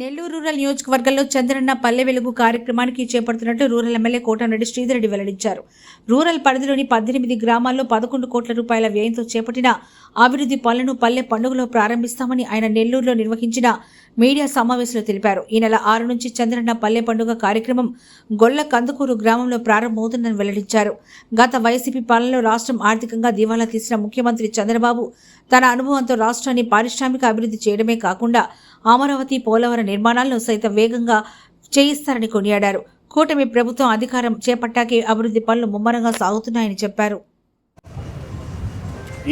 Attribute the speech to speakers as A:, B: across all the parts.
A: Nellore rural నియోజకవర్గంలో చంద్రన్న పల్లె వెలుగు కార్యక్రమానికి చేపడుతున్నట్లు రూరల్ ఎమ్మెల్యే కోటంరెడ్డి శ్రీధరెడ్డి వెల్లడించారు. రూరల్ పరిధిలోని పద్దెనిమిది గ్రామాల్లో పదకొండు కోట్ల రూపాయల వ్యయంతో చేపట్టిన అభివృద్ధి పనులను పల్లె పండుగలో ప్రారంభిస్తామని ఆయన నెల్లూరులో నిర్వహించిన మీడియా సమావేశంలో తెలిపారు. ఈ నెల ఆరు నుంచి చంద్రన్న పల్లె పండుగ కార్యక్రమం గొల్ల కందుకూరు గ్రామంలో ప్రారంభమవుతుందని వెల్లడించారు. గత వైసీపీ పాలనలో రాష్ట్రం ఆర్థికంగా దివాలా తీసిన ముఖ్యమంత్రి చంద్రబాబు తన అనుభవంతో రాష్ట్రాన్ని పారిశ్రామిక అభివృద్ధి చేయడమే కాకుండా అమరావతి పోలవరం నిర్మాణాలను సైతం వేగంగా చేయిస్తారని కొనియాడారు. కూటమి ప్రభుత్వం అధికారం చేపట్టాకే అభివృద్ధి పనులు ముమ్మరంగా సాగుతున్నాయని చెప్పారు.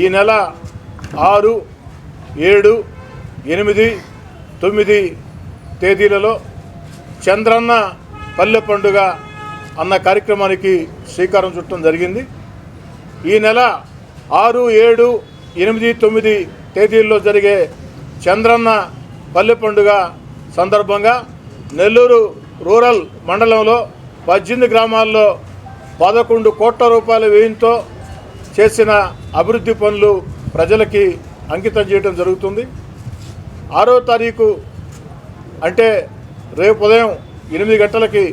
B: ఈ నెల ఆరు ఏడు ఎనిమిది తొమ్మిది తేదీలలో చంద్రన్న పల్లె పండుగ అన్న కార్యక్రమానికి శ్రీకారం చుట్టడం జరిగింది. ఈ నెల ఆరు ఏడు ఎనిమిది తొమ్మిది తేదీల్లో జరిగే చంద్రన్న పల్లె పండుగ సందర్భంగా నెల్లూరు రూరల్ మండలంలో పద్దెనిమిది గ్రామాల్లో పదకొండు కోట్ల రూపాయల వ్యయంతో చేసిన అభివృద్ధి పనులు ప్రజలకి అంకితం చేయడం జరుగుతుంది. ఆరో తారీఖు అంటే రేపు ఉదయం ఎనిమిది గంటలకి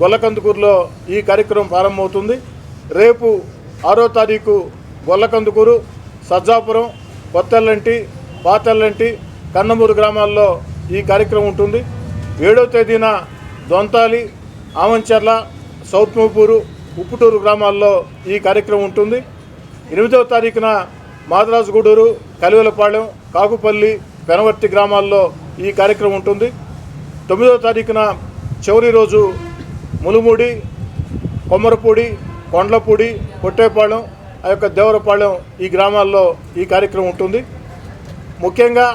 B: గొల్లకందుకూరులో ఈ కార్యక్రమం ప్రారంభమవుతుంది. రేపు ఆరో తారీఖు గొల్లకందుకూరు సజ్జాపురం కొత్తెల్లంటి పాతెల్లంటి కన్నమూరు గ్రామాల్లో ఈ కార్యక్రమం ఉంటుంది. ఏడో తేదీన దొంతాలి ఆమంచెర్ల సౌత్మపూరు ఉప్పుటూరు గ్రామాల్లో ఈ కార్యక్రమం ఉంటుంది. ఎనిమిదవ తారీఖున మాదరాజుగూడూరు కలివెలపాలెం కాకుపల్లి పెనవర్తి గ్రామాల్లో ఈ కార్యక్రమం ఉంటుంది. తొమ్మిదవ తారీఖున చివరి రోజు ములుముడి కొమ్మరపూడి కొండ్లపూడి కొట్టేపాళెం ఆ యొక్క దేవరపాళెం ఈ గ్రామాల్లో ఈ కార్యక్రమం ఉంటుంది. ముఖ్యంగా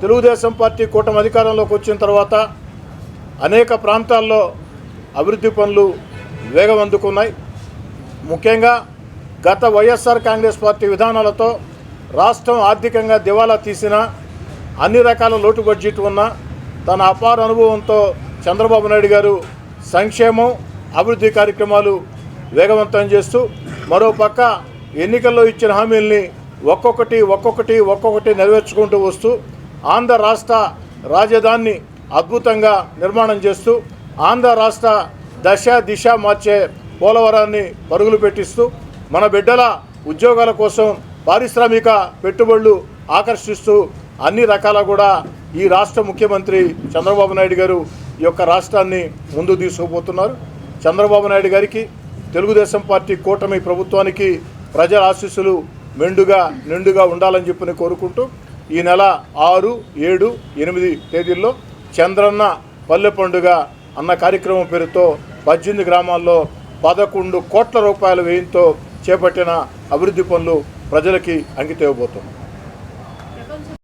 B: తెలుగుదేశం పార్టీ కూటమి అధికారంలోకి వచ్చిన తర్వాత అనేక ప్రాంతాల్లో అభివృద్ధి పనులు వేగం అందుకున్నాయి ముఖ్యంగా గత వైఎస్ఆర్ కాంగ్రెస్ పార్టీ విధానాలతో రాష్ట్రం ఆర్థికంగా దివాలా తీసిన అన్ని రకాల లోటు బడ్జెట్ ఉన్న తన అపార అనుభవంతో చంద్రబాబు నాయుడు గారు సంక్షేమం అభివృద్ధి కార్యక్రమాలు వేగవంతం చేస్తూ మరోపక్క ఎన్నికల్లో ఇచ్చిన హామీల్ని ఒక్కొక్కటి ఒక్కొక్కటి ఒక్కొక్కటి నెరవేర్చుకుంటూ వస్తూ ఆంధ్ర రాష్ట్ర రాజధానిని అద్భుతంగా నిర్మాణం చేస్తూ ఆంధ్ర రాష్ట్ర దశ దిశ మార్చే పోలవరాన్ని పరుగులు పెట్టిస్తూ మన బిడ్డల ఉద్యోగాల కోసం పారిశ్రామిక పెట్టుబడులు ఆకర్షిస్తూ అన్ని రకాల కూడా ఈ రాష్ట్ర ముఖ్యమంత్రి చంద్రబాబు నాయుడు గారు ఈ యొక్క రాష్ట్రాన్ని ముందు తీసుకుపోతున్నారు. చంద్రబాబు నాయుడు గారికి తెలుగుదేశం పార్టీ కూటమి ప్రభుత్వానికి ప్రజల ఆశీస్సులు మెండుగా నిండుగా ఉండాలని చెప్పి కోరుకుంటూ ఈ నెల ఆరు ఏడు ఎనిమిది తేదీల్లో చంద్రన్న పల్లె పండుగ అన్న కార్యక్రమం పేరుతో పద్దెనిమిది గ్రామాల్లో పదకొండు కోట్ల రూపాయల వ్యయంతో చేపట్టిన అభివృద్ధి పనులు ప్రజలకి అంకితం